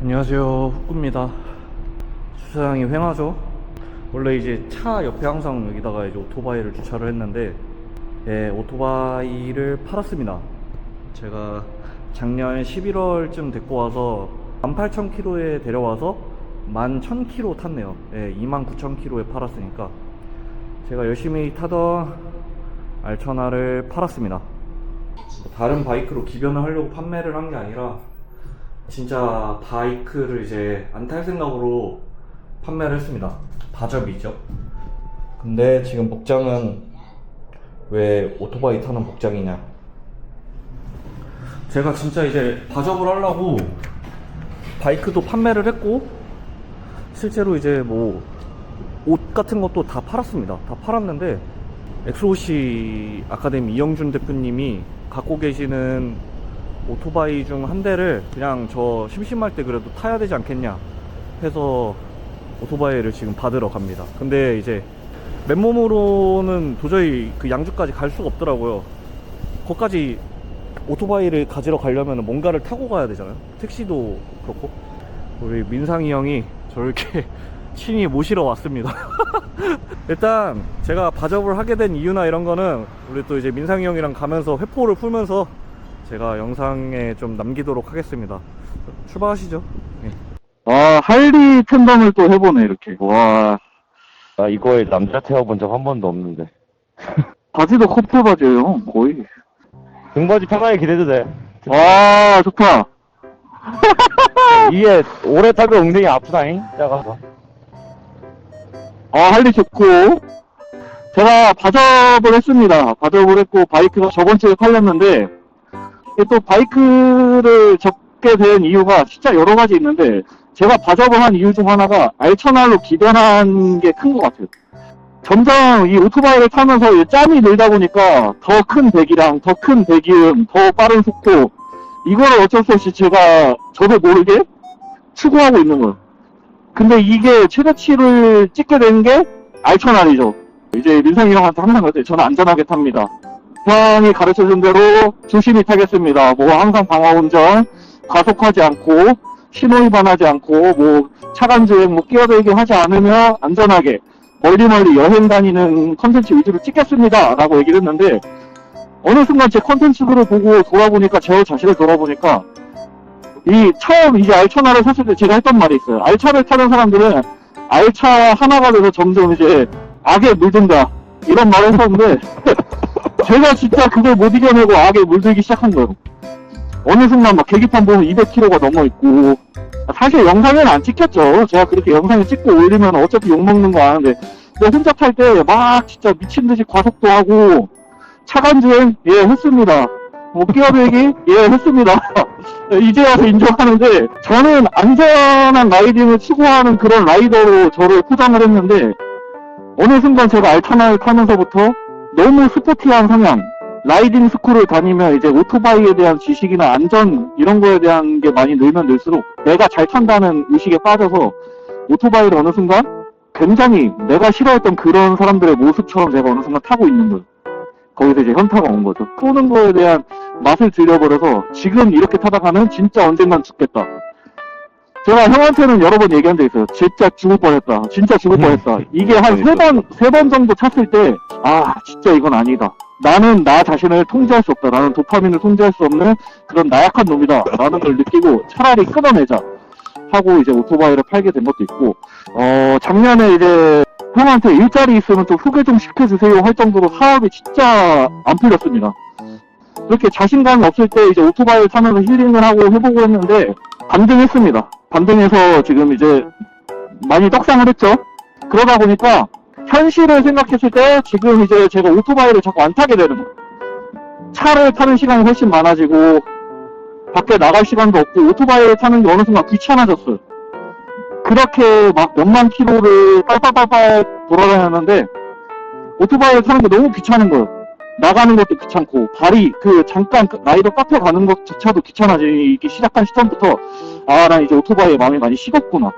안녕하세요 후꾸입니다. 주차장이 횡하죠? 원래 이제 차 옆에 항상 여기다가 이제 오토바이를 주차를 했는데 예, 오토바이를 팔았습니다. 제가 작년 11월쯤 데리고 와서 18,000km에 데려와서 11,000km 탔네요. 예, 29,000km에 팔았으니까. 제가 열심히 타던 알천하를 팔았습니다. 다른 바이크로 기변을 하려고 판매를 한 게 아니라 진짜 바이크를 이제 안 탈 생각으로 판매를 했습니다. 바접이죠. 근데 지금 복장은 왜 오토바이 타는 복장이냐? 제가 진짜 이제 바접을 하려고 바이크도 판매를 했고 실제로 이제 뭐 옷 같은 것도 다 팔았습니다. 다 팔았는데 엑소시 아카데미 이영준 대표님이 갖고 계시는 오토바이 중 한 대를 그냥 저 심심할 때 그래도 타야 되지 않겠냐 해서 오토바이를 지금 받으러 갑니다. 근데 이제 맨몸으로는 도저히 그 양주까지 갈 수가 없더라고요. 거기까지 오토바이를 가지러 가려면 뭔가를 타고 가야 되잖아요. 택시도 그렇고. 우리 민상이 형이 저렇게 친히 모시러 왔습니다. 일단 제가 바접을 하게 된 이유나 이런 거는 우리 또 이제 민상이 형이랑 가면서 회포를 풀면서 제가 영상에 좀 남기도록 하겠습니다. 출발하시죠. 예. 아, 할리 팬덤을 또 해보네, 이렇게. 와, 나 이거에 남자 태워본 적 한 번도 없는데. 바지도 커플 바지예요, 거의. 등바지 편하게 기대도 돼. 와, 좋다. 이게 오래 타면 엉덩이 아프다잉? 작아서. 아, 할리 좋고. 제가 바접을 했습니다. 바접을 했고, 바이크가 저번 주에 팔렸는데, 또 바이크를 접게 된 이유가 진짜 여러 가지 있는데, 제가 바접을 한 이유 중 하나가 알천알로 기변한 게 큰 것 같아요. 점점 이 오토바이를 타면서 이 짬이 늘다 보니까 더 큰 배기량, 더큰 배기음, 더 빠른 속도, 이거를 어쩔 수 없이 제가 저도 모르게 추구하고 있는 거예요. 근데 이게 최대치를 찍게 된 게 알천알이죠. 이제 민상이 형한테 항상 그랬어요. 저는 안전하게 탑니다. 형이 가르쳐준 대로 조심히 타겠습니다. 뭐 항상 방어운전, 과속하지 않고, 신호 위반하지 않고, 뭐 차간주행, 뭐 끼어들기 하지 않으며 안전하게 멀리 멀리 여행 다니는 컨텐츠 위주로 찍겠습니다. 라고 얘기를 했는데, 어느 순간 제 컨텐츠들을 보고 돌아보니까, 제 자신을 돌아보니까, 이 처음 이제 알차나를 샀을 때 제가 했던 말이 있어요. 알차를 타는 사람들은 알차 하나가 돼서 점점 이제 악에 물든다. 이런 말을 했었는데, 제가 진짜 그걸 못 이겨내고 악에 물들기 시작한 거예요. 어느 순간 막 계기판 보면 200km가 넘어 있고, 사실 영상에는 안 찍혔죠. 제가 그렇게 영상을 찍고 올리면 어차피 욕먹는 거 아는데, 근데 혼자 탈 때 막 진짜 미친 듯이 과속도 하고, 차간주행, 예, 했습니다. 뭐, 끼어들기, 예, 했습니다. 이제 와서 인정하는데, 저는 안전한 라이딩을 추구하는 그런 라이더로 저를 포장을 했는데, 어느 순간 제가 알타나를 타면서부터 너무 스포티한 성향, 라이딩 스쿨을 다니면 이제 오토바이에 대한 지식이나 안전 이런 거에 대한 게 많이 늘면 늘수록 내가 잘 탄다는 의식에 빠져서 오토바이를 어느 순간 굉장히 내가 싫어했던 그런 사람들의 모습처럼 제가 어느 순간 타고 있는 거예요. 거기서 이제 현타가 온 거죠. 쏘는 거에 대한 맛을 들려버려서 지금 이렇게 타다가는 진짜 언젠간 죽겠다. 제가 형한테는 여러 번 얘기한 적 있어요. 진짜 죽을 뻔했다. 진짜 죽을 뻔했다. 이게 한 세 번, 세 번 정도 탔을 때, 아, 진짜 이건 아니다. 나는 나 자신을 통제할 수 없다. 나는 도파민을 통제할 수 없는 그런 나약한 놈이다. 라는 걸 느끼고 차라리 끊어내자. 하고 이제 오토바이를 팔게 된 것도 있고, 어, 작년에 이제 형한테 일자리 있으면 좀 소개 좀 시켜주세요 할 정도로 사업이 진짜 안 풀렸습니다. 그렇게 자신감이 없을 때 이제 오토바이를 타면서 힐링을 하고 해보고 했는데, 반등했습니다. 반등해서 지금 이제 많이 떡상을 했죠. 그러다 보니까 현실을 생각했을 때 지금 이제 제가 오토바이를 자꾸 안 타게 되는 거예요. 차를 타는 시간이 훨씬 많아지고 밖에 나갈 시간도 없고 오토바이를 타는 게 어느 순간 귀찮아졌어요. 그렇게 막 몇만 킬로를 빨빨빨빨 돌아다녔는데 오토바이를 타는 게 너무 귀찮은 거예요. 나가는 것도 귀찮고 발이 그 잠깐 그 라이더 카페 가는 것조차도 귀찮아지기 시작한 시점부터 아난 이제 오토바이에 마음이 많이 식었구나.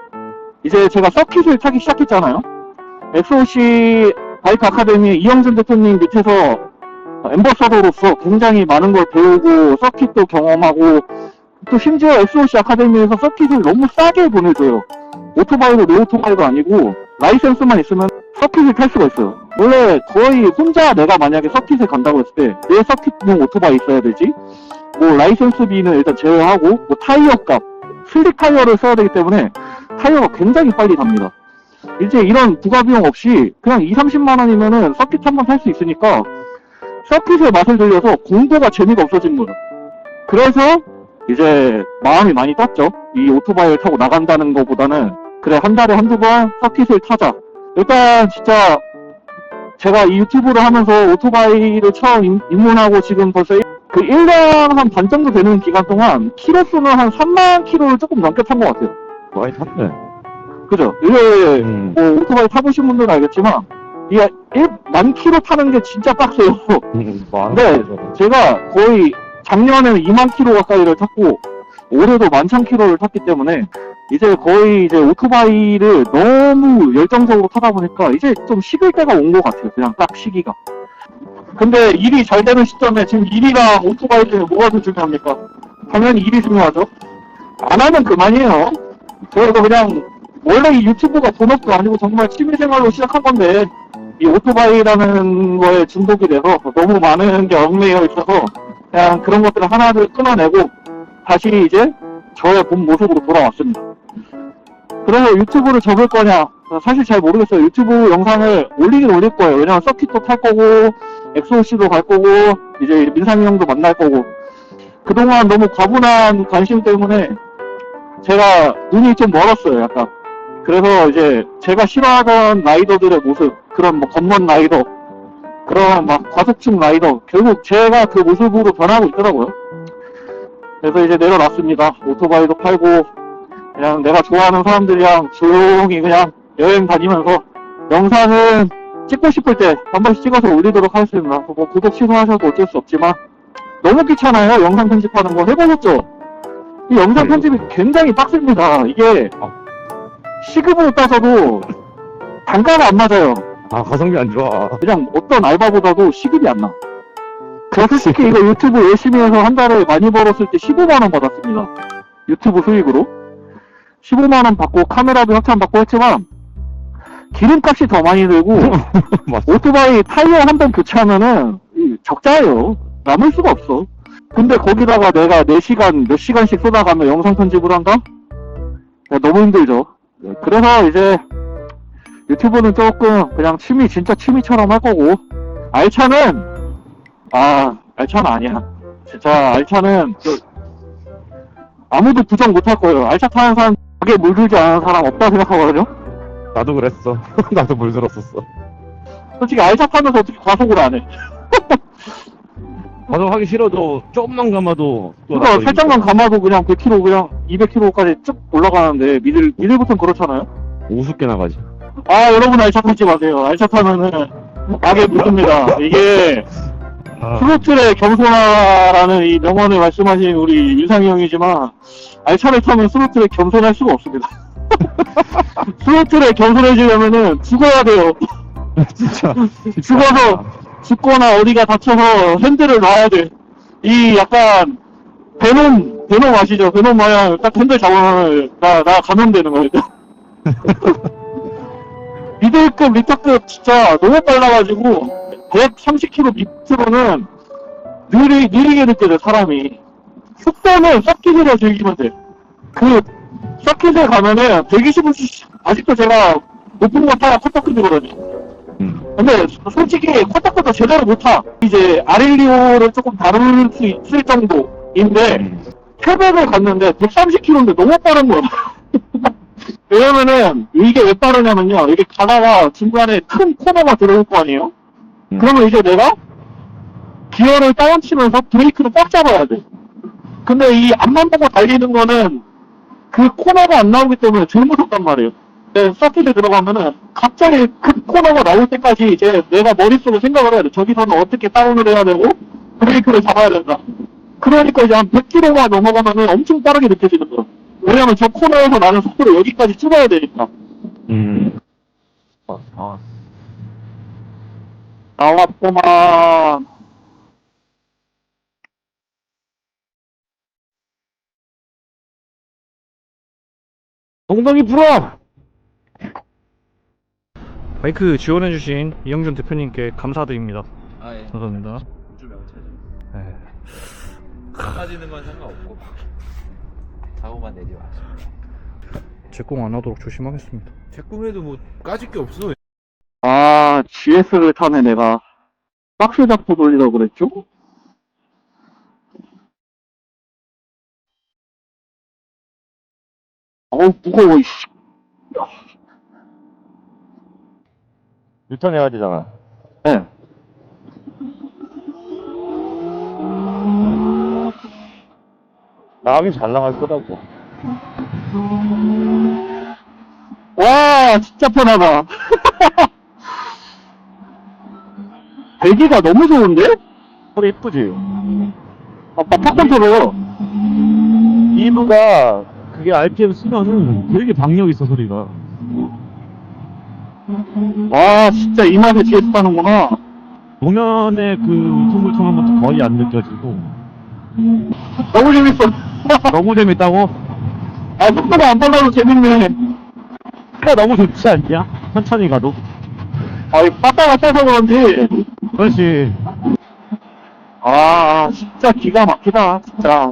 이제 제가 서킷을 타기 시작했잖아요. SOC 바이크 아카데미 이영준 대표님 밑에서 엠버서더로서 굉장히 많은 걸 배우고 서킷도 경험하고 또 심지어 SOC 아카데미에서 서킷을 너무 싸게 보내줘요. 오토바이도 내 오토바이도 아니고 라이센스만 있으면 서킷을 탈 수가 있어요. 원래 거의 혼자 내가 만약에 서킷을 간다고 했을 때 내 서킷용 오토바이 있어야 되지. 뭐 라이센스비는 일단 제외하고 뭐 타이어 값, 슬릭 타이어를 써야 되기 때문에 타이어가 굉장히 빨리 갑니다. 이제 이런 부가 비용 없이 그냥 2, 30만 원이면은 서킷 한번탈수 있으니까 서킷의 맛을 들려서 공부가 재미가 없어진 거예요. 그래서 이제 마음이 많이 떴죠. 이 오토바이를 타고 나간다는 것보다는 그래 한 달에 한두 번 서킷을 타자. 일단 진짜 제가 이 유튜브를 하면서 오토바이를 처음 입- 입문하고 지금 벌써 일- 그 1년 한 반 정도 되는 기간 동안 키로 수는 한 3만 키로를 조금 넘게 탄 것 같아요. 많이 탔네. 그죠? 이게 음. 뭐 오토바이 타보신 분들은 알겠지만 이게 1만 키로 타는 게 진짜 빡세요. 음, 많아. 네. 제가 거의 작년에는 2만 킬로 가까이를 탔고 올해도 11,000 킬로를 탔기 때문에 이제 거의 이제 오토바이를 너무 열정적으로 타다 보니까 이제 좀 식을 때가 온 것 같아요. 그냥 딱 시기가. 근데 일이 잘 되는 시점에 지금 일이랑 오토바이 중에 뭐가 더 중요합니까? 당연히 일이 중요하죠. 안 하면 그만이에요. 저희도 그냥 원래 이 유튜브가 본업도 아니고 정말 취미생활로 시작한 건데 이 오토바이라는 거에 중독이 돼서 너무 많은 게 얽매여 있어서 그냥 그런 것들을 하나를 끊어내고 다시 이제 저의 본 모습으로 돌아왔습니다. 그래서 유튜브를 접을 거냐 사실 잘 모르겠어요. 유튜브 영상을 올리긴 올릴 거예요. 왜냐면 서킷도 탈 거고 엑소씨도 갈 거고 이제 민상이 형도 만날 거고 그동안 너무 과분한 관심 때문에 제가 눈이 좀 멀었어요. 약간 그래서 이제 제가 싫어하던 라이더들의 모습 그런 뭐 겉먼 라이더 그런 막 과속충 라이더 결국 제가 그 모습으로 변하고 있더라고요. 그래서 이제 내려놨습니다. 오토바이도 팔고 그냥 내가 좋아하는 사람들이랑 조용히 그냥 여행 다니면서 영상은 찍고 싶을 때 한 번씩 찍어서 올리도록 하겠습니다. 뭐 구독 취소하셔도 어쩔 수 없지만 너무 귀찮아요. 영상 편집하는 거 해보셨죠? 이 영상 편집이 굉장히 빡셉니다. 이게 시급으로 따져도 단가가 안 맞아요. 아, 가성비 안 좋아. 그냥 어떤 알바보다도 시급이 안 나. 저 솔직히 이거 유튜브 열심히 해서 한 달에 많이 벌었을 때 15만원 받았습니다. 유튜브 수익으로. 15만원 받고 카메라도 협찬 받고 했지만 기름값이 더 많이 들고. 오토바이 타이어 한 번 교체하면은 이 적자예요. 남을 수가 없어. 근데 거기다가 내가 4시간, 몇 시간씩 쏟아가며 영상 편집을 한다? 야, 너무 힘들죠. 네, 그래서 이제 유튜브는 조금 그냥 취미, 진짜 취미처럼 할 거고, 알차는, 아, 알차는 아니야. 진짜 알차는 그 아무도 부정 못할 거예요. 알차 타는 사람, 그게 물들지 않은 사람 없다 생각하거든요? 나도 그랬어. 나도 물 들었었어. 솔직히 알차 타면서 어떻게 과속을 안 해? 가성하기 싫어도 조금만 감아도 또 나도 살짝만 감아도 그냥 100km 그냥 200km까지 쭉 올라가는데 미들 미들부터는 그렇잖아요. 우습게 나가지. 아 여러분 알차 타지 마세요. 알차 타면은 악에 묻습니다. 이게 아, 트로틀의 겸손하라는 이 명언을 말씀하신 우리 유상이 형이지만 알차를 타면 스로틀에 겸손할 수가 없습니다. 스로틀에 겸손해지려면은 죽어야 돼요. 진짜. 죽어서 죽거나 어디가 다쳐서 핸들을 놔야 돼. 이 약간 베놈 베놈 아시죠? 베놈 마냥 딱 핸들 잡으면 나나 감염되는 거예요. 미들급 리터급 진짜 너무 빨라가지고 130km 밑으로는 느리 느리게 느껴져 사람이. 속도는 서킷으로 즐기면 돼. 그 서킷에 가면은 120cc 아직도 제가 높은 거 타야 커터크거든요. 음. 근데 솔직히 커터커터 제대로 못 타. 이제 아릴리오를 조금 다룰 수 있을 정도인데 음. 태백을 갔는데 130km인데 너무 빠른 거야. 왜냐면은 이게 왜 빠르냐면요. 이게 가다가 중간에 큰 코너가 들어올 거 아니에요? 음. 그러면 이제 내가 기어를 다운치면서 브레이크를 꽉 잡아야 돼. 근데 이 앞만 보고 달리는 거는 그 코너가 안 나오기 때문에 제일 무섭단 말이에요. 네, 서킷에 들어가면은 갑자기 그 코너가 나올 때까지 이제 내가 머릿속으로 생각을 해야 돼. 저기서는 어떻게 다운을 해야 되고 브레이크를 잡아야 된다. 그러니까 이제 한 100km가 넘어가면은 엄청 빠르게 느껴지는 거야. 왜냐면 저 코너에서 나는 속도를 여기까지 줄여야 되니까. 음. 아, 나왔구만. 엉덩이 불어! 바이크 지원해주신 이영준 대표님께 감사드립니다. 아 예. 감사합니다. 우주. 네. 빠지는 건 상관없고 사고만 내리와. 제공 안 하도록 조심하겠습니다. 제 꿈에도 뭐 까짓 게 없어. 아, GS를 타네, 내가. 박스 잡고 돌리라고 그랬죠? 어우, 무거워, 이씨. 유턴 해야 되잖아. 네. 나가긴 잘 나갈 거라고. 와, 진짜 편하다. 배기가 너무 좋은데? 소리 이쁘지? 아, 막 팍팍 들어요. 이브가 그게 RPM 쓰면은 되게 박력 있어 소리가. 와, 진짜 이 맛에 GS 타는구나. 공연의 그 퉁불퉁한 것도 거의 안 느껴지고 너무 재밌어. 너무 재밌다고? 아, 속도가 안 빨라도 재밌네. 그가 너무 좋지 않냐? 천천히 가도. 아, 이 빠따가 세서 그런지. 그렇지. 아, 진짜 기가 막히다, 진짜.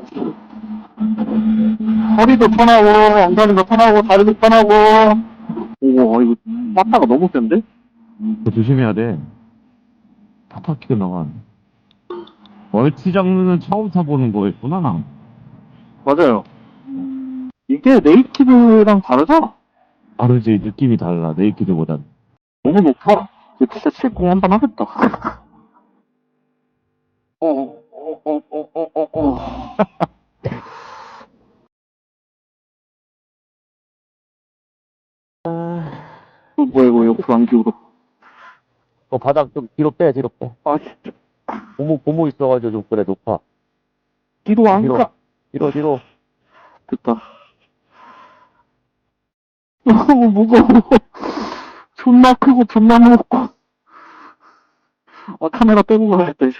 허리도 편하고, 엉덩이도 편하고, 다리도 편하고. 오, 이거, 빠따가 너무 센데? 그거 조심해야 돼. 팍팍 튀겨 나가. 멀티 장르는 처음 타보는 거였구나. 맞아요. 이게 네이티브랑 다르다? 다르지, 느낌이 달라, 네이키드보단. 너무 높아. 이거 진짜 칠공 한번 하겠다. 어, 어, 어, 어, 어, 어, 어. 이거 뭐야, 이거 옆으로 안 기울어. 어, 바닥 좀 뒤로 빼, 뒤로 빼. 아, 진짜. 고무, 고무 있어가지고 좀 그래, 높아. 뒤로 안 뒤로. 가. 뒤로, 뒤로. 됐다. 너무 무거워. 존나 크고 존나 무겁고. 아, 카메라 빼고 가야겠다, 이제.